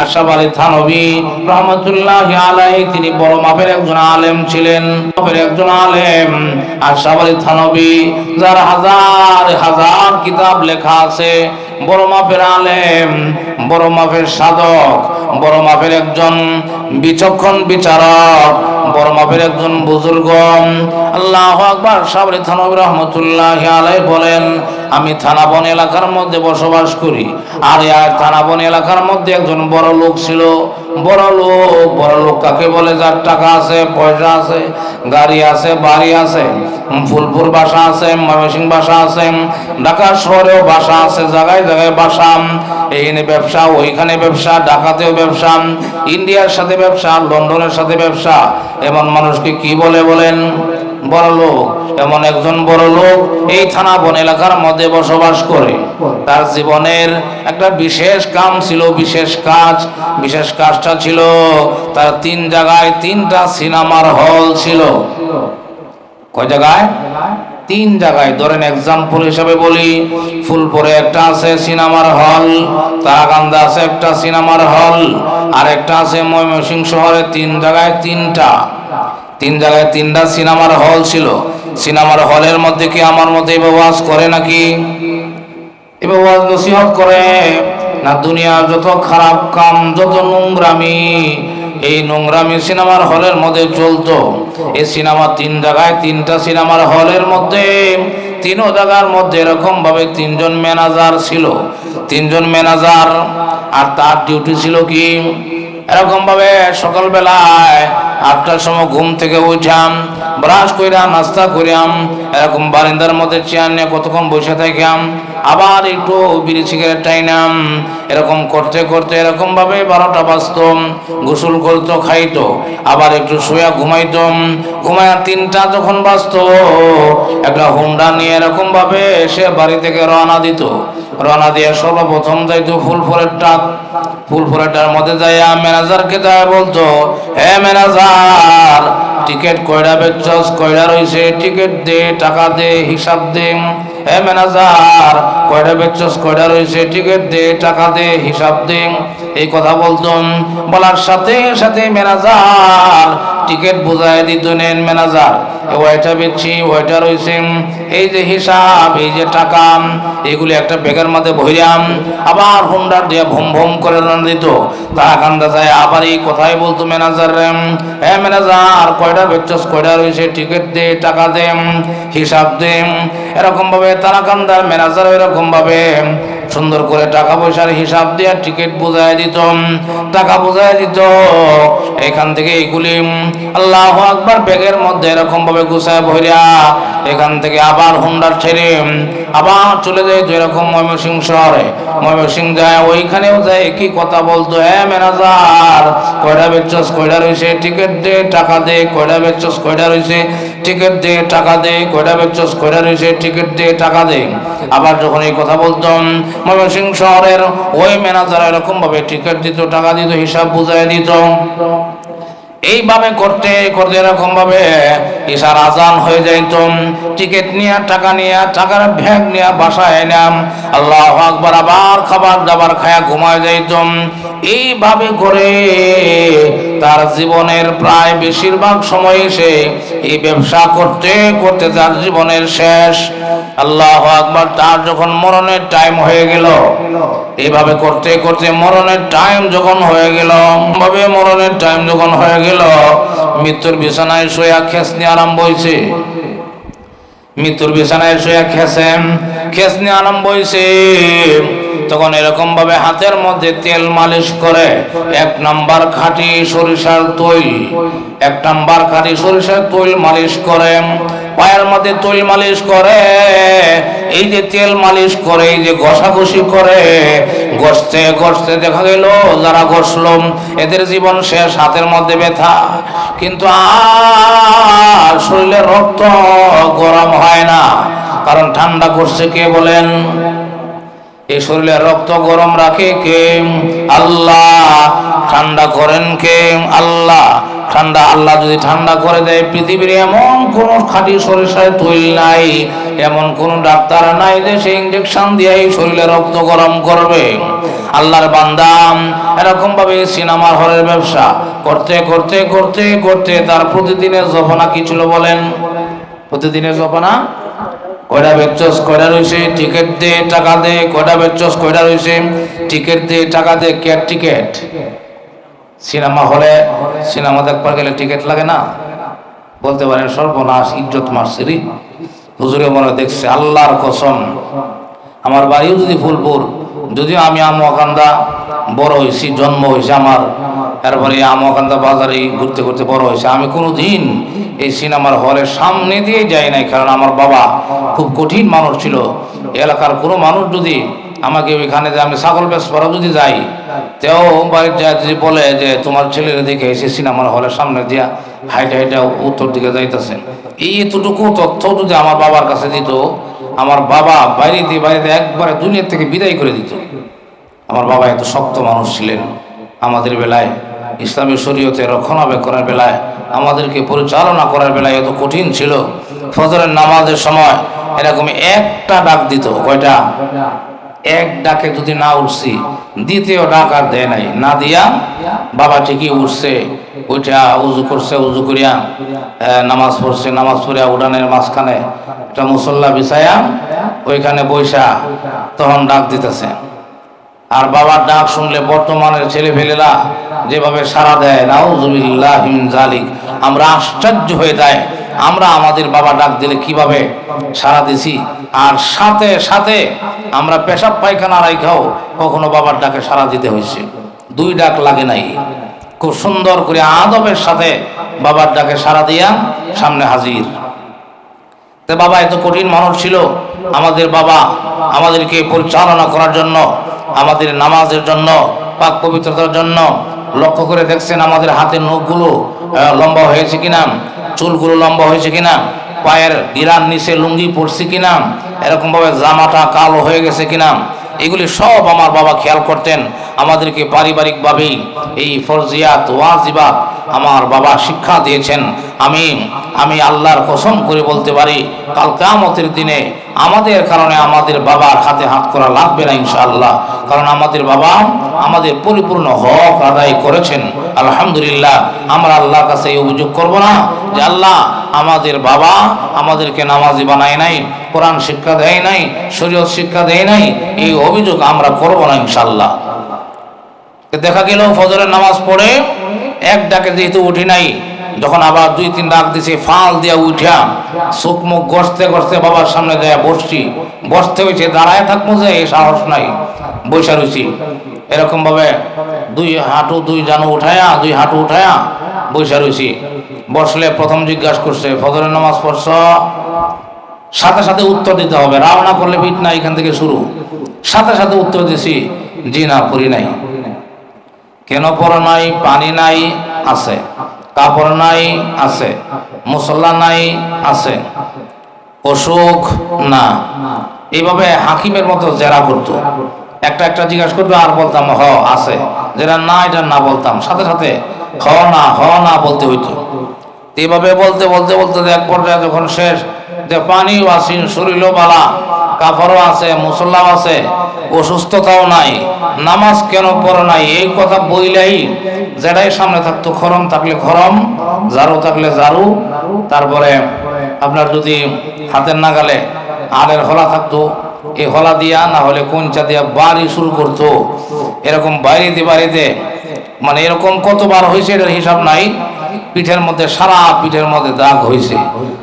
আশরাফ আলী থানবী রহমতুল্লাহ আলাই তিনি বড় মাপের একজন আলেম ছিলেন। মাপের একজন আলেম আশরাফ আলী থানবী, যার হাজার হাজার কিতাব লেখা আছে। বড় মাপের আলেম, বড় মাপের সাধক, বড় মাপের একজন বিচক্ষণ বিচারক বড় মাপের একজন বুজুর্গ আল্লাহ আকবার, সাবরি থানবী রহমতুল্লাহ আলাই বলেন, আমি থানাবন এলাকার মধ্যে বসবাস করি। আর থানাবন এলাকার মধ্যে একজন বড় লোক ছিল। বড় লোক বড় লোক কাকে বলে? যার টাকা আছে, পয়সা আছে, গাড়ি আছে, বাড়ি আছে, ফুলপুর বাসা আছে ময়মনসিং বাসা আছে, ঢাকা শহরেও বাসা আছে, জায়গায় জায়গায় বাসা। এইখানে ব্যবসা, ওইখানে ব্যবসা, ঢাকাতেও ব্যবসা, ইন্ডিয়ার সাথে ব্যবসা, লন্ডনের সাথে ব্যবসা। এমন মানুষকে কি বলে বলেন? বড় লোক, এমন একজন বড় লোক এই থানা বন এলাকার মধ্যে বসবাস করে। তার জীবনের একটা বিশেষ কাম ছিল, বিশেষ কাজ। বিশেষ কাজটা ছিল তার তিন জায়গায় তিনটা সিনেমার হল ছিল। কয় জায়গায়? তিন জায়গায়। ধরেন এক্সাম্পল হিসাবে বলি, ফুলপুরে একটা আছে সিনেমার হল তারাকান্দা আছে একটা সিনেমার হল আর একটা আছে ময়মনসিং শহরে তিন জায়গায় তিনটা। তিন জায়গায় তিনটা সিনেমার হল ছিল। সিনেমার হলের মধ্যে কি আমার মধ্যে এবার করে নাকি? এবার ওয়াজ নসিহত করে। না দুনিয়ার যত খারাপ কাম, যত নোংরামি, এই নোংরামি সিনেমার হলের মধ্যে চলতো। এই সিনেমা তিন জায়গায় তিনটা সিনেমার হলের মধ্যে, তিনও জায়গার মধ্যে এরকম ভাবে তিনজন ম্যানেজার ছিল। তিনজন ম্যানেজার আর তার ডিউটি ছিল কি? এরকম ভাবে সকালবেলায় আটটার সময় ঘুম থেকে উঠাম ব্রাশ কইরাম নাস্তা করিয়াম এরকম বারিন্দার মধ্যে চেয়ার নিয়ে কতক্ষণ বসে থাকাম আবার একটু বিড়ি সিগারেট টাইনাম এরকম করতে করতে এরকম ভাবে বারোটা বাজতম গোসল করতো, খাইতো, আবার একটু শুয়া ঘুমাইতম ঘুমায়া তিনটা যখন বাজতো, একটা হুন্ডা নিয়ে এরকম ভাবে সে বাড়ি থেকে রওনা দিত। রওনা দিয়ে সর্বপ্রথম যাইতো ফুলফুলের টাক ফুলফুলেরটার মধ্যে যাইয়া ম্যানেজারকে যায় বলতো হে ম্যানেজার টিকিট কয়টা বেচছস কয়টা রইছে টিকিট দে, টাকা দে, হিসাব দে। হে ম্যানেজার কয়টা বেচছস কয়টা রইছে টিকিট দে, টাকা দে, হিসাব দে। এই কথা বলতাম বলার সাথে সাথে ম্যানেজার টিকিট বুঝাই দিত নেন ম্যানেজার ওইটা বেচছি ওইটা রইছে। এই যে হিসাব, এই যে টাকা, এগুলি একটা ব্যাগের মধ্যে ভরিয়াম আবার হুন্ডার দিয়ে ভুম ভুম করে দিত। তারা কান্দা যায় আবার এই কথাই বলতো ম্যানেজার হ্যাঁ ম্যানেজার কয়টা বেচছস কয়টা রয়েছে টিকিট দে, টাকা দে হিসাব দে এরকম ভাবে তারা কান্দার ম্যানেজার এরকম ভাবে সুন্দর করে টাকা পয়সার হিসাব দিয়ে টিকিট বুঝাই দিত টাকা বুঝাই দিত। এখান থেকে এইগুলি আল্লাহ আকবার ব্যাগের মধ্যে এরকম ভাবে গুছায় ভরিয়া এখান থেকে আবার হুন্ডার ছেড়ে আবার চলে যায় তো এরকম ময়মনসিং শহরে। ময়মনসিং যায়, ওইখানেও যায়, কি কথা বলতো? হ্যাঁ ম্যানেজার কয়টা বেচছস কয়টা রয়েছে টিকিট দে, টাকা দে কয়টা বেচছস কয়টা রয়েছে টিকিট দে, টাকা দে কয়টা বেচছস কয়টা রইছে টিকিট দে, টাকা দে। আবার যখন এই কথা বলতাম ময়মনসিং শহরের ওই ম্যানেজার এরকম ভাবে টিকিট দিত, টাকা দিত, হিসাব বুঝাই দিত। এইভাবে করতে করতে এরকম ঈশার আজান হয়ে যাইত টিকিট নিয়ে, টাকা নিয়ে, টাকার ব্যাগ নিয়ে বাসায় এনাম আল্লাহ আকবার, আবার খাবার দাবার খায়া ঘুমায় যাইতাম। এইভাবে করে তার জীবনের প্রায় বেশিরভাগ সময় সে এই ব্যবসা করতে করতে তার জীবনের শেষ। আল্লাহ আকবার, তার যখন মরণের টাইম হয়ে গেল, এইভাবে করতে করতে মরণের টাইম যখন হয়ে গেল ভাবে মরণের টাইম যখন হয়ে গেল, মৃত্যুর বিছানায় শোয়া খেসনি আরম্ভ হয়েছে মৃত্যুর বিছানায় শুয়ে খেসেন খেসনি আরম্ভ হয়েছে তখন এরকম ভাবে হাতের মধ্যে তেল মালিশ করে এক নাম্বার খাঁটি সরিষার তৈল, এক নাম্বার খাঁটি সরিষার তৈল মালিশ করে, পায়ের মধ্যে তৈল মালিশ করে, এই যে তেল মালিশ করে, এই যে ঘষাঘষি করে, ঘষতে ঘষতে দেখা গেল, যারা ঘষল, এদের জীবন শেষ, হাতের মধ্যে ব্যথা। কিন্তু আর শরীরে রক্ত গরম হয় না, কারণ ঠান্ডা করছে কে বলেন? এই শরীরে রক্ত গরম রাখে কে? আল্লাহ। ঠান্ডা করেন কে? আল্লাহ। ঠান্ডা আল্লাহ যদি ঠান্ডা করে দেয়, পৃথিবীর এমন কোন খাঁটি সরিষায় তৈল নাই, এমন কোন ডাক্তার নাই যে সে ইঞ্জেকশন দিয়ে এই শরীরে রক্ত গরম করবে। আল্লাহর বান্দাম এরকম ভাবে সিনেমার হলের ব্যবসা করতে করতে করতে করতে তার প্রতিদিনের জফনা কি ছিল বলেন? প্রতিদিনের জফনা কয়টা বেচস, কয়টা রয়েছে টিকিট দে, টাকা দে, কয়টা বেচস, কয়টা রয়েছে টিকিট দে, টাকা দে কে টিকিট? সিনেমা হলে, সিনেমা দেখবার গেলে টিকিট লাগে না? বলতে পারেন সর্বনাশ, ইজ্জত মারছিরি হুজুরে মনে দেখছে, আল্লাহর কসম। আমার বাড়িও যদি ফুলপুর, যদিও আমি আমকান্দা বড় হয়েছি জন্ম হয়েছে আমার। তারপরে আমকান্দা বাজারে ঘুরতে ঘুরতে বড় হয়েছে আমি কোনো দিন এই সিনেমার হলের সামনে দিয়ে যাই নাই, কারণ আমার বাবা খুব কঠিন মানুষ ছিল। এলাকার কোনো মানুষ যদি আমাকে ওইখানে যে আমি ছাগল বেশ পরা যদি যাই, তেও বাড়ির যায় যদি বলে যে তোমার ছেলের দিকে এসে সিনেমার হলের সামনে দিয়া হাইটে হাইটে উত্তর দিকে যাইতেছেন এই এতটুকু তথ্য যদি আমার বাবার কাছে দিত, আমার বাবা বাইরেতে বাইরেতে একবারে দুনিয়ার থেকে বিদায় করে দিত। আমার বাবা এত শক্ত মানুষ ছিলেন আমাদের বেলায়। ইসলামী শরীয়তে রক্ষণাবেক্ষণের বেলায়, আমাদেরকে পরিচালনা করার বেলায় এত কঠিন ছিল। ফজরের নামাজের সময় এরকম একটা ডাক দিত, কয়টা? এক ডাকে যদি না উঠছি, দ্বিতীয় ডাক আর দেয় নাই। না দিয়া, বাবা ঠিকই উঠছে ওইটা উজু করছে, উজু করিয়া নামাজ পড়ছে, নামাজ পড়িয়া উঠানের মাঝখানে একটা মুসল্লা বিছায়া, ওইখানে বৈশা তখন ডাক দিতেছে। আর বাবার ডাক শুনলে বর্তমানের ছেলে ফেলেরা যেভাবে সারা দেয়, নাউজুবিল্লাহ জালিক আমরা আশ্চর্য হয়ে যায় আমরা আমাদের বাবা ডাক দিলে কীভাবে সারা দিছি? আর সাথে সাথে আমরা পেশাব পায়খানা রাইখাও কখনো বাবার ডাকে সারা দিতে হয়েছে। দুই ডাক লাগে নাই। খুব সুন্দর করে আদবের সাথে বাবার ডাকে সারা দিয়া সামনে হাজির। তে বাবা এত কঠিন মানুষ ছিল। আমাদের বাবা আমাদেরকে পরিচালনা করার জন্য আমাদের নামাজের জন্য, পাক পবিত্রতার জন্য লক্ষ্য করে দেখছেন আমাদের হাতের নখগুলো লম্বা হয়েছে কিনা, চুলগুলো লম্বা হয়েছে কিনা, পায়ের ইরান নিচে লুঙ্গি পড়ছে কিনা, এরকমভাবে জামাটা কালো হয়ে গেছে কিনা, এগুলি সব আমার বাবা খেয়াল করতেন। আমাদেরকে পারিবারিকভাবেই এই ফরজিয়াত, ওয়াজিবাত আমার বাবা শিক্ষা দিয়েছেন। আমি আমি আল্লাহর কসম করে বলতে পারি, কাল কামতের দিনে আমাদের কারণে আমাদের বাবার হাতে হাত করা লাগবে না ইনশাআল্লাহ। কারণ আমাদের বাবা আমাদের পরিপূর্ণ হক আদায় করেছেন। আলহামদুলিল্লাহ, আমরা আল্লাহর কাছে এই অভিযোগ করব না যে আল্লাহ আমাদের বাবা আমাদেরকে নামাজি বানায় নাই, কোরআন শিক্ষা দেয় নাই, শরীয়ত শিক্ষা দেয় নাই, এই অভিযোগ আমরা করব না ইনশাআল্লাহ। তো দেখা গেল ফজরের নামাজ পড়ে এক ডাকে যেহেতু উঠি নাই, যখন আবার দুই, তিন ডাক দিছে, ফাল দিয়া উঠিয়া চোখ মুখ গসতে গসতে বাবার সামনে দেয়া বসছি, বসতে হয়েছে দাঁড়ায় থাকব যে সাহস নাই বৈশা রয়েছি এরকম ভাবে দুই হাঁটু দুই জানু উঠায়া, দুই হাঁটু উঠায়া বৈশা রয়েছি বসলে প্রথম জিজ্ঞাসা করছে, ফজরের নামাজ পড়ছ? সাথে সাথে উত্তর দিতে হবে রাও না করলে পিঠ না, এখান থেকে শুরু। সাথে সাথে উত্তর দিছি, জি না পড়ি নাই। কেন পড়া নাই, পানি নাই, আছে। কাপড় নাই, আছে। মুসল্লা নাই, আছে। অসুখ না। এইভাবে হাকিমের মতো জেরা করতো। একটা একটা জিজ্ঞাসা করতো, আর বলতাম, হ, আছে। যেটা না, এটা না বলতাম। সাথে সাথে হ, না হ, না বলতে হইতো। এইভাবে বলতে বলতে বলতে এক পর্যায়ে যখন শেষ, যে পানিও আসিন শরীরও বালা। কাপড়ও আছে, মুসল্লাও আছে, অসুস্থতাও নাই, নামাজ কেন পড়ো নাই, এই কথা বইলেই যেটাই সামনে থাকতো, খরম থাকলে খরম, ঝাড়ু থাকলে ঝাড়ু, তারপরে আপনার যদি হাতের নাগালে আলের হলা থাকতো, এই হলা দিয়া না হলে কোনচা দিয়া বাড়ি শুরু করতো, এরকম বাইরেতে বাড়িতে মানে এরকম কতবার হয়েছে এটার হিসাব নাই পিঠের মধ্যে, সারা পিঠের মধ্যে দাগ হয়েছে।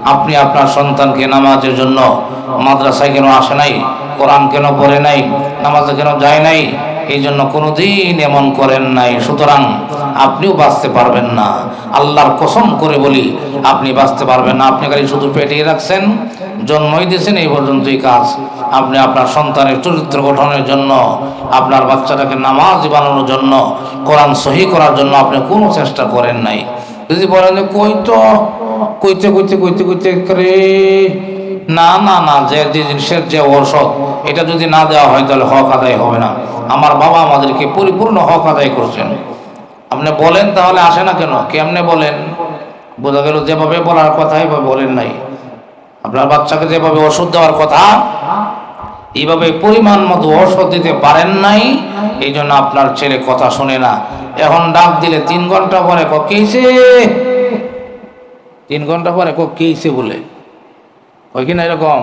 আপনি আপনার সন্তানকে নামাজের জন্য মাদ্রাসায় কেন আসে নাই? কোরআন কেন পড়ে নাই? নামাজে কেন যায় নাই? এই জন্য কোনোদিন এমন করেন নাই। সুতরাং আপনিও বাঁচতে পারবেন না। আল্লাহর কসম করে বলি, আপনি বাঁচতে পারবেন না। আপনি খালি শুধু পেটিয়ে রাখছেন, জন্মই দিয়েছেন, এই পর্যন্তই কাজ। আপনি আপনার সন্তানের চরিত্র গঠনের জন্য, আপনার বাচ্চাটাকে নামাজ বানানোর জন্য, কোরআন সহি করার জন্য আপনি কোনো চেষ্টা করেন নাই। যদি বলেন যে কই তো কইতে কইতে কইতে কইতে করে, না না না, যে যে জিনিসের যে ঔষধ, এটা যদি না দেওয়া হয় তাহলে হক আদায় হবে না। আমার বাবা আমাদেরকে পরিপূর্ণ হক আদায় করছেন। আপনি বলেন তাহলে আসে না কেন? কেমনে বলেন? বোঝা গেল যেভাবে বলার কথা এভাবে বলেন নাই। আপনার বাচ্চাকে যেভাবে ওষুধ দেওয়ার কথা এইভাবে পরিমাণ মতো ওষুধ দিতে পারেন নাই এই জন্য আপনার ছেলে কথা শোনে না। এখন ডাক দিলে তিন ঘণ্টা পরে কেছে তিন ঘণ্টা পরে কেছে বলে। ওই কিনা এরকম?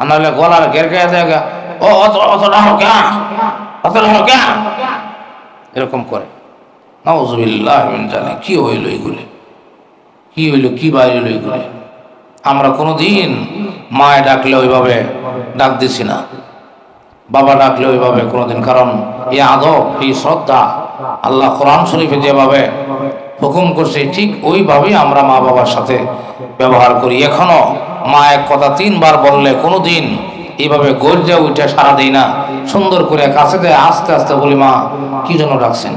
আর গলার ঘের দেখা ও এরকম করে। জানে কি হইল এগুলি কি হইল, কি বাইরে এগুলি আমরা কোনোদিন মায় ডাকলে ওইভাবে ডাক দিছি না। বাবা ডাকলে ওইভাবে কোনোদিন, কারণ এই আদব, এই শ্রদ্ধা আল্লাহ কোরআন শরীফে যেভাবে হুকুম করছে, ঠিক ওইভাবেই আমরা মা বাবার সাথে ব্যবহার করি। এখনও মা এক কথা তিনবার বললে কোনোদিন এইভাবে গর্জে উঠে সারা দিই না। সুন্দর করে কাছে দেয়, আস্তে আস্তে বলি, মা, কি জন্য ডাকছেন?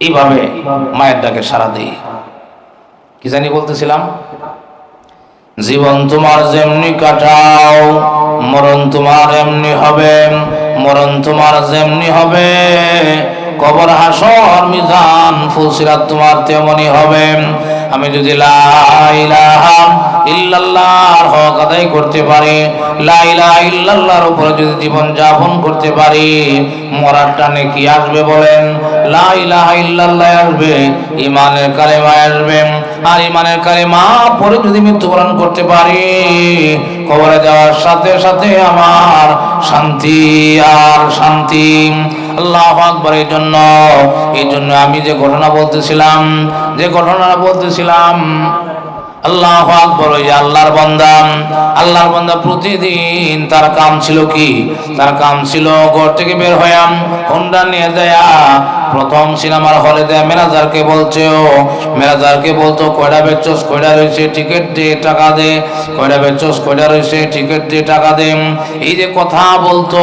এইভাবে মায়ের ডাকে সারা দিই। কি জানি বলতেছিলাম? জীবন তোমার যেমনি কাটাও, মরণ তোমার এমনি হবে, মরণ তোমার যেমনি হবে। কবর, হাসর, মিজান, ফুলসিরাত তোমার তেমনি হবে। আমি যদি ইল্লাল্লাহর হক আদায় করতে পারি, লা ইল্লাল্লাহর উপরে যদি জীবন যাপন করতে পারি, মরার টানে কি আসবে বলেন? লা ইলাহা ইল্লাল্লাহ আসবে ইমানের কালেমা আসবে। আর ইমানের কালেমা পরে যদি মৃত্যুবরণ করতে পারি, কবরে যাওয়ার সাথে সাথে আমার শান্তি আর শান্তি। আল্লাহ আকবর এই জন্য এই জন্য আমি যে ঘটনা বলতেছিলাম, যে ঘটনাটা বলতেছিলাম, আল্লাহ আকবর, ওই আল্লাহর বান্দা আল্লাহর বান্দা প্রতিদিন তার কাম ছিল কি? তার কাম ছিল ঘর থেকে বের হয়াম হোন্ডা নিয়ে দেয়া প্রথম সিনেমার হলে দেয়া মেনাজারকে বলছে, ও মেনাজারকে বলতো কয়টা বেচোস কয়টা রয়েছে টিকিট দে, টাকা দে কয়টা বেচোস কয়টা রয়েছে টিকিট দে, টাকা দে। এই যে কথা বলতো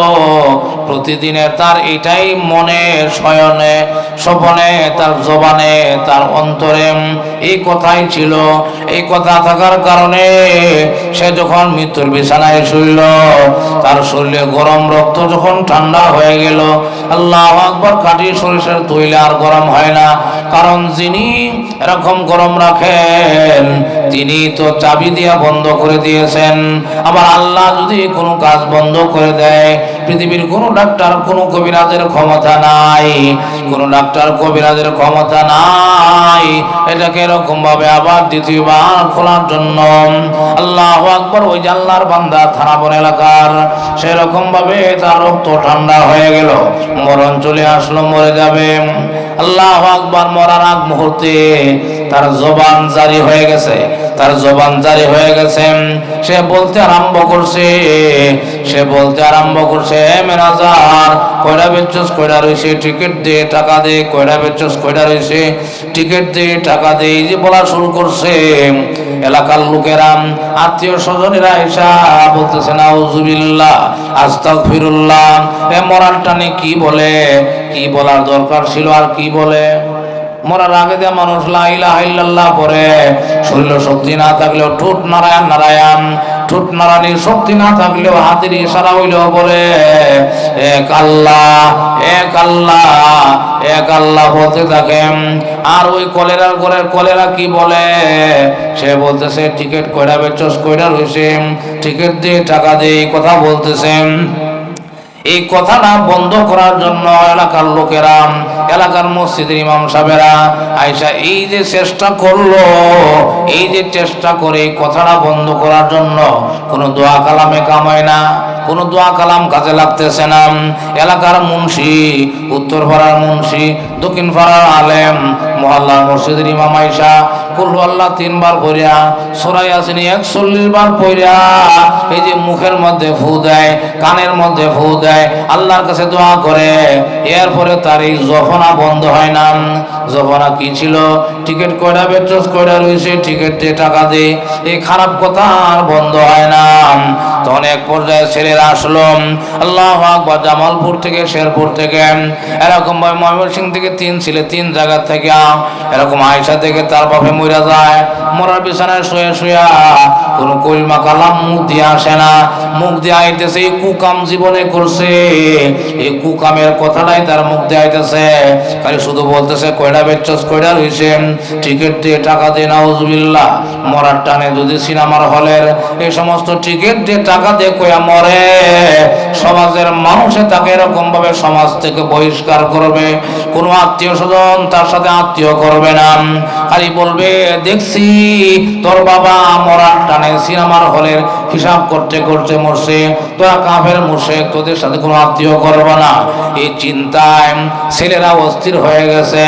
প্রতিদিনের তার এটাই মনে, শয়নে, স্বপনে, তার জবানে, তার অন্তরে। এই কথাই ছিল, এই কথা থাকার কারণে সে যখন মৃত্যুর বিছানায় শুইল, তার শরীরে গরম রক্ত যখন ঠান্ডা হয়ে গেল, আল্লাহ আকবর কাটি সরিষার তৈলে আর গরম হয় না। কারণ যিনি এরকম গরম রাখেন, তিনি তো চাবি দিয়া বন্ধ করে দিয়েছেন। আবার আল্লাহ যদি কোনো কাজ বন্ধ করে দেয় পৃথিবীর কোনো ডাক্তার, কোনো কবিরাজের ক্ষমতা নাই। কোনো ডাক্তার, কবিরাজের ক্ষমতা নাই। এটাকে এরকম ভাবে আবার দ্বিতীয়বার খোলার জন্য আল্লাহ আকবর ওই যে আল্লাহর বান্দা থানাবন এলাকার সেরকম ভাবে তার রক্ত ঠান্ডা হয়ে গেল। মরণ চলে আসলো, মরে যাবে। আল্লাহ আকবর মরার আগ মুহূর্তে তার জবান জারি হয়ে গেছে। তার জবান জারি হয়ে গেছে। সে বলতে আরম্ভ করছে, সে বলতে আরম্ভ করছে, "এ মেনাজার কয়টা বেচস, কয়টা রয়েছে টিকিট দে, টাকা দে, কয়টা বেচস, কয়টা রয়েছে টিকিট দে, টাকা দে যে বলা শুরু করছে। এলাকার লোকেরা, আত্মীয় স্বজনেরা এসা বলতেছে না উজুবিল্লাহ আস্তাক ফিরুল্লাহ এ মরার টানে কি বলে? কি বলার দরকার ছিল আর কি বলে? মরার আগে দিয়ে মানুষ লাইলা হাইল্লাল্লাহ পরে শরীর শক্তি না থাকলেও ঠোঁট নারায়ণ নারায়ণ। ঠোঁট নারায়ণের শক্তি না থাকলেও হাতের ইশারা হইলেও বলে এক আল্লাহ এক আল্লাহ এক আল্লাহ বলতে থাকেন আর ওই কলেরার করে কলেরা কি বলে? সে বলতেছে, টিকিট কয়টা বেচস কয়টা রয়েছে টিকিট দিয়ে টাকা দিয়ে কথা বলতেছেন এই কথাটা বন্ধ করার জন্য এলাকার লোকেরা, এলাকার মসজিদের ইমাম সাহেবেরা আয়সা এই যে চেষ্টা করল, এই যে চেষ্টা করে এই কথাটা বন্ধ করার জন্য কোনো দোয়া কালামে কামায় না, কোনো দোয়া কালাম কাজে লাগতেছে না। এলাকার মুন্সি উত্তর পাড়ার মুন্সি দক্ষিণ পাড়ার আলেম, মহল্লার মসজিদের ইমাম আয়সা কুল্লু আল্লাহ তিনবার করিয়া সোরাই আসেনি একচল্লিশ বার পড়িয়া এই যে মুখের মধ্যে ফু দেয়, কানের মধ্যে ফু দেয়, আল্লাহর কাছে দোয়া করে, এরপরে তার এই জফনা বন্ধ হয় না। জফনা কি ছিল? টিকিট কয়টা বেচস কয়টা রয়েছে? টিকিট দিয়ে টাকা দে এই খারাপ কথা আর বন্ধ হয় না। তখন এক পর্যায়ে ছেলেরা আসলো। আল্লাহ আকবর, জামালপুর থেকে, শেরপুর থেকে। এরকম ভাবে ময়মনসিং থেকে তিন ছেলে তিন জায়গা থেকে। এরকম আয়সা থেকে তার বাপে মরে যায়। মরার বিছানায় শুয়ে শুয়া কোন কলমা কালাম মুখ দিয়ে আসে না। মুখ দিয়ে আইতেছে, এই কুকাম জীবনে করছে। এই কুকামের কথাটাই তার মুখ দিয়ে আইতেছে। খালি শুধু বলতেছে কয়টা বেচস রয়েছে টিকিট দিয়ে টাকা দিয়ে মরার টানে যদি সিনেমার হলের এই সমস্ত টিকিট দিয়ে টাকা দিয়ে কয়া মরে, সমাজের মানুষে তাকে এরকম ভাবে সমাজ থেকে বহিষ্কার করবে, কোনো আত্মীয় স্বজন তার সাথে আত্মীয় করবে না। খালি বলবে, দেখছি, তোর বাবা মরার টানে সিনেমার হলের হিসাব করতে করতে মরছে, তোরা কাফের মরছে, তোদের সাথে কোনো আত্মীয় করবে না। এই চিন্তায় ছেলেরা অস্থির হয়ে গেছে।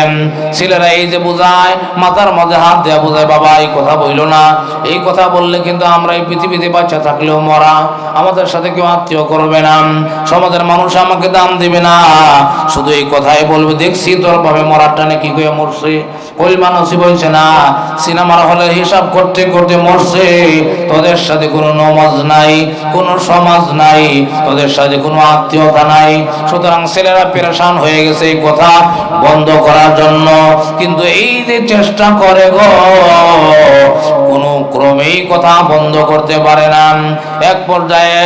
ছেলেরা এই যে বোঝায়, মাথার মধ্যে হাত দেওয়া বোঝায়, বাবা, এই কথা বইল না। এই কথা বললে কিন্তু আমরা এই পৃথিবীতে বাচ্চা থাকলেও মরা। আমাদের সাথে কেউ আত্মীয় করবে না। সমাজের মানুষ আমাকে দাম দিবে না। শুধু এই কথাই বলবে, দেখছি তোর ভাবে মরার টানে কি করে মরছে। ওই মানুষই বলছে না, সিনেমার হলে হিসাব করতে করতে মরছে, তোদের সাথে কোনো নমাজ নাই, কোনো সমাজ নাই, তোদের সাথে কোনো আত্মীয়তা নাই। সুতরাং ছেলেরা পেরেশান হয়ে গেছে এই কথা বন্ধ করার জন্য। কিন্তু এই যে চেষ্টা করে গো, কোনো ক্রমেই কথা বন্ধ করতে পারে না। এক পর্যায়ে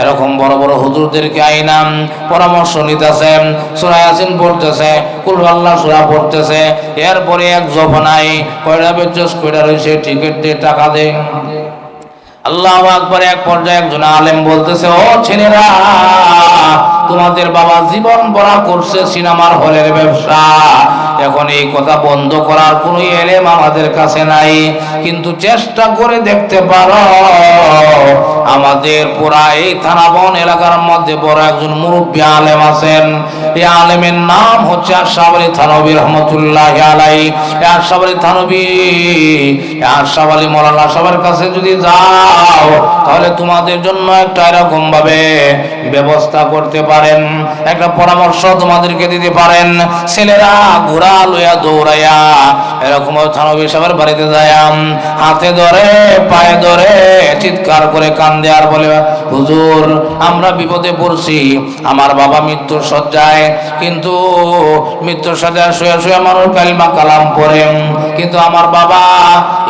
এরকম বড় বড় হুজুরদেরকে আইনাম পরামর্শ নিতেছে, সুরা ইয়াসিন পড়তেছে, কুল আল্লাহ সুরা পড়তেছে, এরপরে এক জফনাই কয়টা বেচস কয়টা রয়েছে টিকিট দিয়ে টাকা দে। আল্লাহ আকবার, এক পর্যায়ে একজন আলেম বলতেছে, ও ছেলেরা, তোমাদের বাবা জীবন বড়া করছে সিনেমার হলের ব্যবসা। এখন এই কথা বন্ধ করার কোনো এলেম আমাদের কাছে নাই। কিন্তু চেষ্টা করে দেখতে পারো, আমাদের পুরা এই থানাবন এলাকার মধ্যে বড় একজন মুরব্বী আলেম আছেন। এই আলেমের নাম হচ্ছে আশাবলী থানবী রহমতুল্লাহ আলাই আশাবলী থানবী আশাব আলী মৌলানা সবার কাছে যদি যাও, তাহলে তোমাদের জন্য একটা এরকম ভাবে ব্যবস্থা করতে পারেন। একটা পরামর্শ তোমাদেরকে দিতে পারেন। ছেলেরা ঘোড়া লইয়া দৌড়াইয়া এরকম থানবী সাহেবের বাড়িতে যায় হাতে ধরে, পায়ে ধরে, চিৎকার করে কান দেয়ার বলে হুজুর, আমরা বিপদে পড়ছি। আমার বাবা মৃত্যুর সজ্জায় কিন্তু মৃত্যুর সজ্জায় শুয়ে শুয়ে মানুষ কালিমা কালাম পড়ে। কিন্তু আমার বাবা,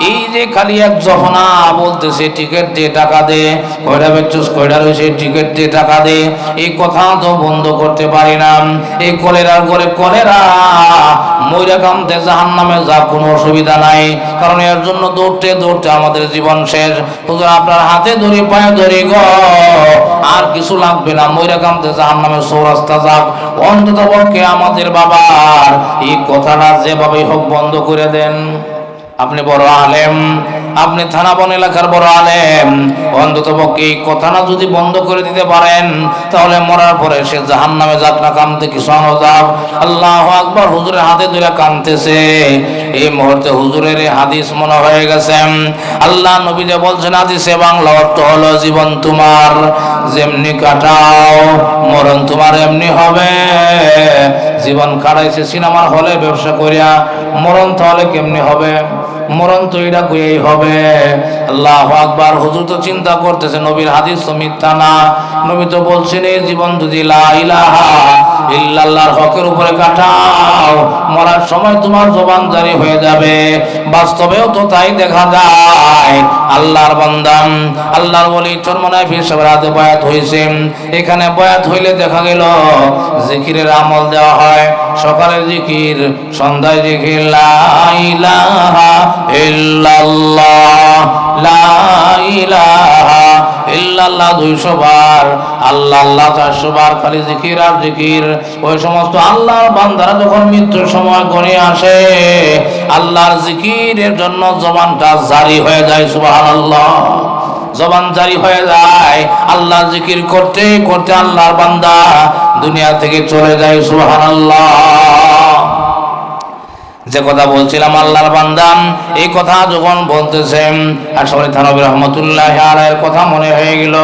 এই যে খালি এক জহনা বলতেছে, টিকিট দিয়ে টাকা দে কয়টা বেচুস কয়টা রয়েছে টিকিট দিয়ে টাকা দে। এই কথা তো বন্ধ করতে পারি না। এই কলেরার করে কলেরা ময়রা কামতে জাহান নামে যা কোনো অসুবিধা নাই। কারণ এর জন্য দৌড়তে দৌড়তে আমাদের জীবন শেষ। হুজুর, আপনার হাতে ধরে, পায়ে ধরে, গো। আর কিছু লাগবে না। ময়রা কামতে নামে সৌরাস্তা যাক। অন্তত পক্ষে আমাদের বাবার এই কথাটা যেভাবে হোক বন্ধ করে দেন। আপনি বড় আলেম, আপনি থানাবন এলাকার বড় আলেম। অন্তত পক্ষে এই কথাটা যদি বন্ধ করে দিতে পারেন, তাহলে মরার পরে সে জাহান নামে যাক না কামতে কিছু আনো যাক। আল্লাহ আকবর হুজুরের হাতে ধরে কানতেছে। এই মুহূর্তে হুজুরের হাদিস মনে হয়ে গেছে। আল্লাহ নবী যে বলছেন, হাদিসে বাংলা অর্থ হলো জীবন তোমার, যেমনি কাটাও, মরণ তোমার এমনি হবে। জীবন কাটাইছে সিনেমার হলে ব্যবসা করিয়া মরণ তাহলে কেমনি হবে? মরণ তো এটা কইয়াই হবে। আল্লাহ আকবার। হুজুর তো চিন্তা করতেছে, নবীর হাদিস তো মিথ্যা না। নবী তো বলছেন, এই জীবন যদি ইল্লাল্লাহর হকের উপরে কাটাও, মরার সময় তোমার জবান জারি হয়ে যাবে। বাস্তবেও তো তাই দেখা যায়। আল্লাহর বান্দাম আল্লাহর বলি চরমনায় ফির সবার হাতে বয়াত হয়েছে এখানে বয়াত হইলে দেখা গেল, জিকিরের আমল দেওয়া হয়। সকালে জিকির, সন্ধ্যায় জিকির, লা ইলাহা ইল্লাল্লাহ। আল্লাহ আল্লাহ খালি জিকির ওই সমস্ত যখন মৃত্যুর সময় আসে, আল্লাহর জিকিরের জন্য হয়ে যায়, সুবহানাল্লাহ। জবান জারি হয়ে যায়, আল্লাহ জিকির করতে করতে আল্লাহর বান্দা দুনিয়া থেকে চলে যায়, সুবহানাল্লাহ। যে কথা বলছিলাম আল্লাহর বান্দান এই কথা যখন বলতেছেন, আর সবাই থানবী রহমতুল্লাহ আলাইয়ের কথা মনে হয়ে গেল।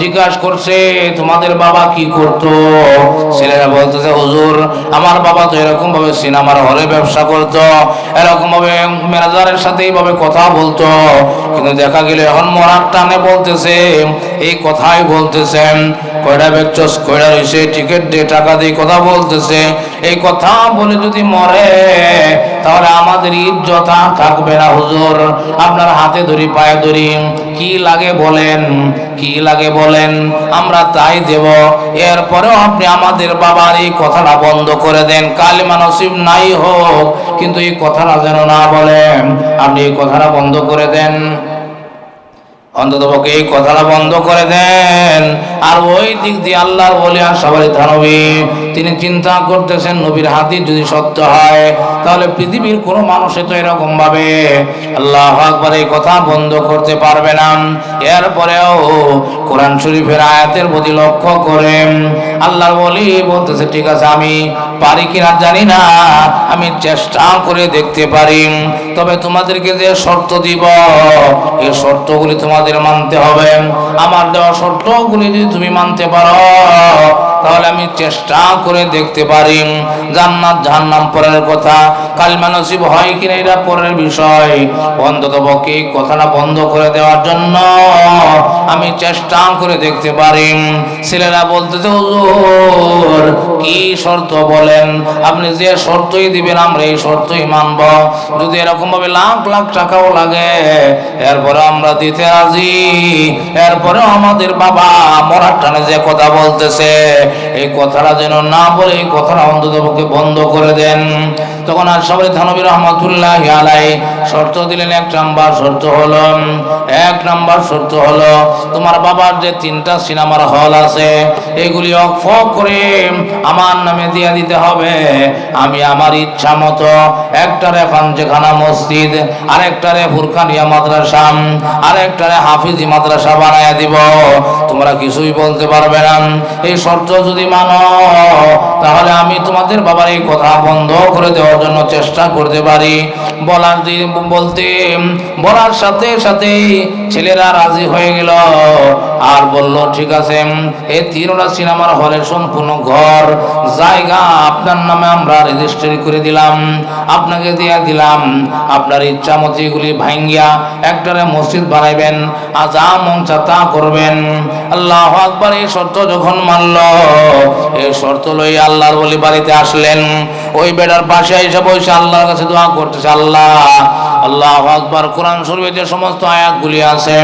জিজ্ঞাসা করছে, তোমাদের বাবা কি করতো? ছেলেরা বলতেছে, হুজুর, আমার বাবা তো এরকম ভাবে সিনেমার হলে ব্যবসা করতো এরকম ভাবে ম্যানেজারের সাথে এইভাবে কথা বলতো। কিন্তু দেখা গেলে এখন মরার টানে বলতেছে, এই কথাই বলতেছেন কয়টা বেচস কয়টা রয়েছে টিকিট দিয়ে টাকা দিয়ে কথা বলতেছে। এই কথা বলে যদি মরে, তাহলে আমাদের ইজ্জত থাকবে না, হুজুর। আপনার হাতে ধরি, পায়ে ধরি কি লাগে বলেন? কি লাগে বলেন? আমরা তাই দেব। এরপরেও আপনি আমাদের বাবার এই কথাটা বন্ধ করে দেন। কালিমা নসিব নাই হোক, কিন্তু এই কথাটা যেন না বলেন। আপনি এই কথাটা বন্ধ করে দেন। অন্ততপক্ষে এই কথাটা বন্ধ করে দেন। আর ওই দিক দিয়ে আল্লাহর বলে আর থানবী তিনি চিন্তা করতেছেন, নবীর হাদিস যদি সত্য হয়, তাহলে পৃথিবীর কোনো মানুষে তো এরকম ভাবে আল্লাহ আকবার এই কথা বন্ধ করতে পারবে না। এরপরেও কোরআন শরীফের আয়াতের প্রতি লক্ষ্য করে আল্লাহর বলি বলতেছে, ঠিক আছে, আমি পারি কিনা জানি না, আমি চেষ্টা করে দেখতে পারি। তবে তোমাদেরকে যে শর্ত দিব, এই শর্তগুলি তোমাদের মানতে হবে। আমার দেওয়া শর্তগুলি যদি তুমি মানতে পারো, তাহলে আমি চেষ্টা করে দেখতে পারি। জান্নাত জাহান্নাম পরের কথা। কালমা নসিব হয় কিনা এটা পরের বিষয়। অন্তত পক্ষে কথাটা বন্ধ করে দেওয়ার জন্য আমি চেষ্টা করে দেখতে পারি। ছেলেরা বলতেছে, হুজুর, কি শর্ত বলেন? আপনি যে শর্তই দিবেন, আমরা এই শর্তই মানব। যদি এরকম ভাবে লাখ লাখ টাকাও লাগে এরপরে আমরা দিতে রাজি। এরপরে আমাদের বাবা টানে যে কথা বলতেছে। এই কথাটা যেন না বলে এই কথাটা অন্তত বন্ধ করে দেন। তখন আর সবাই থানবী রহমতুল্লাহ আলাই শর্ত দিলেন, এক নাম্বার শর্ত হলো, এক নাম্বার শর্ত হলো, তোমার বাবার যে তিনটা সিনেমার হল আছে, এগুলি অফ করে আমার নামে দিয়ে দিতে হবে। আমি আমার ইচ্ছা মতো একটারে পাঞ্চেখানা মসজিদ, আরেকটারে ফুরকানিয়া মাদ্রাসা, আরেকটারে হাফিজি মাদ্রাসা বানায় দিব। তোমরা কিছুই বলতে পারবে না। এই শর্ত যদি মানো, তাহলে আমি তোমাদের বাবার এই কথা বন্ধ করে দেওয়ার জন্য চেষ্টা করতে পারি। বলার বলতে, বলার সাথে সাথে ছেলেরা রাজি হয়ে গেল। আর বলল, ঠিক আছে এই তিনটা সিনেমার হলের সম্পূর্ণ ঘর, জায়গা আপনার নামে আমরা রেজিস্ট্রি করে দিলাম। আপনাকে দিয়ে দিলাম। আপনার ইচ্ছা মতো এগুলি ভাঙ্গিয়া একটারে মসজিদ বানাইবেন। আর যা মন তা করবেন। আল্লাহ আকবার এই শর্ত যখন মানল, এই শর্ত লই আল্লাহর বলি বাড়িতে আসলেন। ওই বেটার পাশে এসে বসে আল্লাহর কাছে দোয়া করতেছে, আল্লাহ আল্লাহ আকবার। কোরআন শরীফে যে সমস্ত আয়াতগুলি আছে,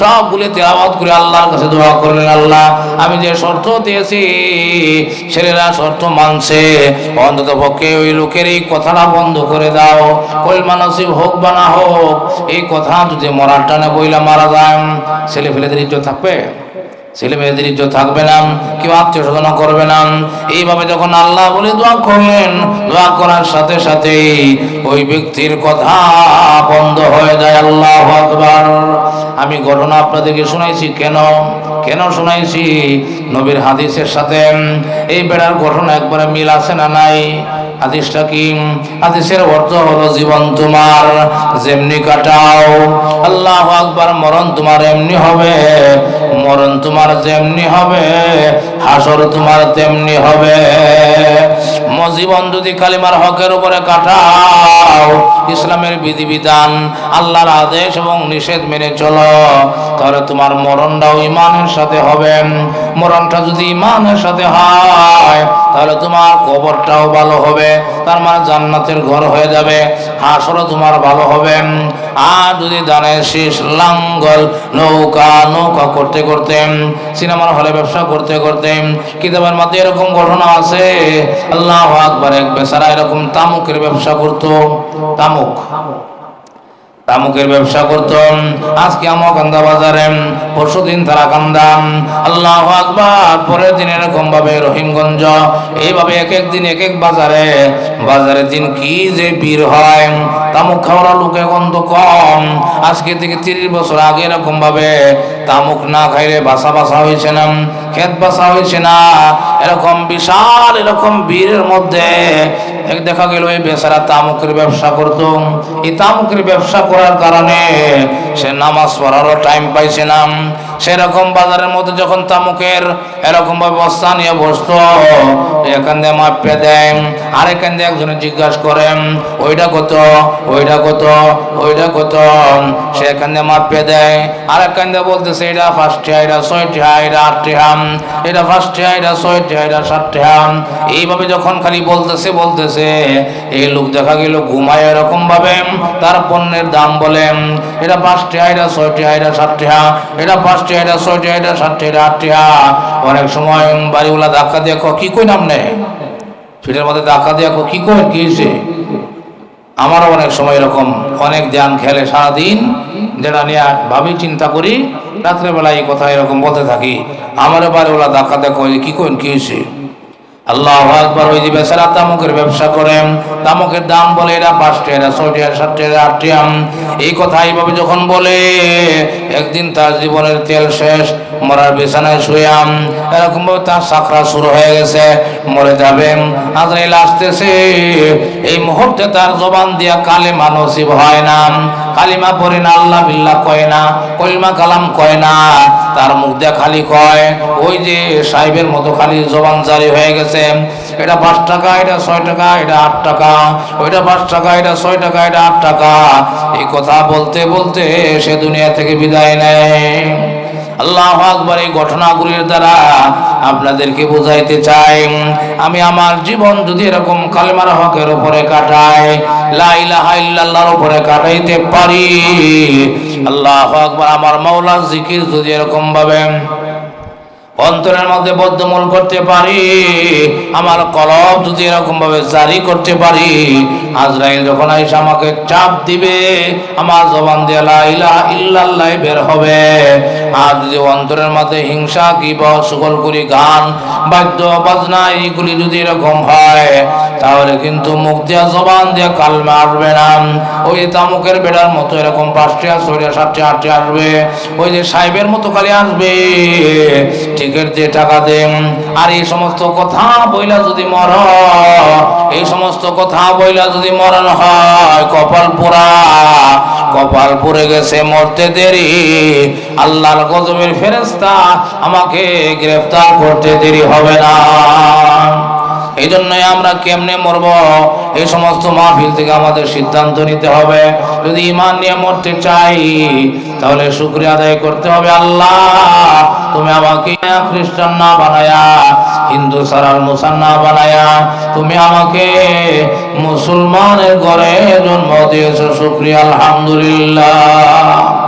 সবগুলি তেলাওয়াত করে আল্লাহর কাছে দোয়া করলেন, আল্লাহ, আমি যে শর্ত দিয়েছি, ছেলেরা শর্ত মানছে, অন্তত পক্ষে ওই লোকের এই কথাটা বন্ধ করে দাও। কল মানসিক হোক বা না হোক, এই কথা যদি মরার টানে বইলা মারা যায় ছেলে ফেলেদের ইজ্জত থাকবে? ছেলে মেয়েদের ইজ্জত থাকবে না, কেউ আত্মীয় স্বজন করবে না। এইভাবে যখন আল্লাহ বলে দোয়া করলেন, দোয়া করার সাথে সাথে ওই ব্যক্তির কথা বন্ধ হয়ে যায়, আল্লাহ আকবার। আমি ঘটনা আপনাদেরকে শুনাইছি, কেন? কেন শুনাইছি? নবীর হাদিসের সাথে। এই বেড়ার ঘটনা একবারে মিল আছে না নাই? হাদিসটা কি হাদিসের অর্থ হলো জীবন তোমার, যেমনি কাটাও, আল্লাহ আকবার, মরণ তোমার এমনি হবে, মরণ তোমার যেমনি হবে, হাসর তোমার তেমনি হবে। জীবন যদি কালিমার হকের উপরে কাটাও, ইসলামের বিধিবিধান, আল্লাহর আদেশ এবং নিষেধ মেনে চলো, তাহলে তোমার মরণটাও ইমানের সাথে হবে। মরণটা যদি ইমানের সাথে হয় তাহলে তোমার কবরটাও ভালো হবে, তার মানে জান্নাতের ঘর হয়ে যাবে, হাসরও তোমার ভালো হবে। আর যদি দানের শেষ লাঙ্গল, নৌকা নৌকা করতে করতে, সিনেমার হলে ব্যবসা করতে করতে, কিতাবের মধ্যে এরকম ঘটনা আছে, আল্লাহ আকবার এক বেচারা এরকম তামুকের ব্যবসা করতো, তামুক। তামুকের ব্যবসা করতাম। আজকে আমকান্দা বাজারে পরশু দিন তারা কান্দাম আল্লাহ আকবার, পরের দিন এরকম ভাবে রহিমগঞ্জ, এইভাবে এক এক দিন এক এক বাজারে। বাজারে দিন কি যে ভিড় হয়, তামুক খাওয়ার লোক এখন তো কম। আজকে থেকে তিরিশ বছর আগে এরকম ভাবে তামুক না খাইলে বাসা বাসা হয়েছে না, ক্ষেত বাসা হয়েছে না। এরকম বিশাল এরকম বীরের মধ্যে এক দেখা গেল এই বেচারা তামুকের ব্যবসা করত। এই তামুকের ব্যবসা করার কারণে সে নামাজ পড়ারও টাইম পাইছে না। সেরকম বাজারের মধ্যে যখন তামুকের এরকম ভাবে নিয়ে বসতো, এখান দিয়ে মাপে দেয়, আর এখান দিয়ে একজনে জিজ্ঞাসা করেন ওইটা কত? ওইটা কত? ওইটা কত? সে এখান দিয়ে মাপে দেয়, আর এখান দিয়ে বলতেছে এটা ফার্স্ট এটা ছয়টি এটা আটটি হাম। এটা ফার্স্ট এটা ছয়টি এটা সাতটি হাম। এইভাবে যখন খালি বলতেছে বলতেছে এই লোক দেখা গেল ঘুমায় এরকম ভাবে। তার পণ্যের দাম বলেন এটা পাঁচটি এটা ছয়টি এটা সাতটি হা এটা পাঁচটি এটা ছয়টি এটা সাতটি এটা আটটি হা অনেক সময় বাড়িওয়ালা ধাক্কা দিয়ে কি কই নাম নে ফিটের মধ্যে ধাক্কা দিয়ে কি কই কি হয়েছে আমারও অনেক সময় এরকম অনেক ধ্যান খেলে সারাদিন, যেটা নিয়ে ভাবি চিন্তা করি রাত্রেবেলা এই কথা এরকম বলতে থাকি আমারও বাড়িওয়ালা ধাক্কা দেখো কি কইন, কি হয়েছে আল্লাহ আকবার, ওই যে বেচারা তামুকের ব্যবসা করেন, তামুকের দাম বলে এরা পাঁচটি এরা ছয়টি এরা সাতটি এরা আটটি এই কথা এইভাবে যখন বলে, একদিন তার জীবনের তেল শেষ মরার বিছানায় শুয়াম এরকম তার চাকরা শুরু হয়ে গেছে, মরে যাবে। আজরাইল আসতেছে এই মুহূর্তে তার জবান দিয়া কালিমা নসিব হয় না। কালিমা পড়ে না, আল্লাহ বিল্লাহ কয় না, কলিমা কালাম কয় না, তার মুখ দিয়ে খালি কয়, ওই যে সাহেবের মতো খালি জবান জারি হয়ে গেছে। এটা পাঁচ টাকা, এটা ছয় টাকা, এটা আট টাকা, ওইটা পাঁচ টাকা, এটা ছয় টাকা, এটা আট টাকা। এই কথা বলতে বলতে সে দুনিয়া থেকে বিদায় নেয়। আল্লাহ আকবর এই ঘটনাগুলির দ্বারা আপনাদেরকে বোঝাইতে চাই। আমি আমার জীবন যদি এরকম কালেমার হকের উপরে কাটাই, লা উপরে কাটাইতে পারি। আল্লাহ আকবর আমার মাওলার জিকির যদি এরকম ভাবে অন্তরের মধ্যে বদ্ধমূল করতে পারি, আমার কলব যদি এরকম ভাবে জারি করতে পারি, আজরাইল যখন আইসা আমাকে চাপ দিবে, আমার জবান দিয়ে ইল্লাল্লাহ বের হবে। আর যদি অন্তরের মধ্যে হিংসা কি বা সকল করি গান বাদ্য, বাজনা, এইগুলি যদি এরকম হয়, তাহলে কিন্তু মুখ দিয়া, জবান দিয়ে আসবে না। ওই তামুকের বেড়ার মতো এরকম পাঁচটি সাতটি, আটটি আসবে। ওই যে সাহেবের মতো আসবে। দিয়ে টাকা দেন। আর এই সমস্ত কথা বইলা যদি মর, এই সমস্ত কথা বইলা যদি মরণ হয়, কপাল পোড়া, কপাল পড়ে গেছে মরতে দেরি। আল্লাহর গজবের ফেরেস্তা আমাকে গ্রেফতার করতে দেরি হবে না। এই জন্যই আমরা কেমনে মরব? এই সমস্ত মাহফিল থেকে আমাদের সিদ্ধান্ত নিতে হবে। যদি ইমান নিয়ে মরতে চাই, তাহলে শুক্রিয়া আদায় করতে হবে আল্লাহ। তুমি আমাকে খ্রিস্টান না বানায়া, হিন্দু সারার মুসান না বানায়া, তুমি আমাকে মুসলমানের ঘরে জন্ম দিয়েছ। শুক্রিয়া, আলহামদুলিল্লাহ।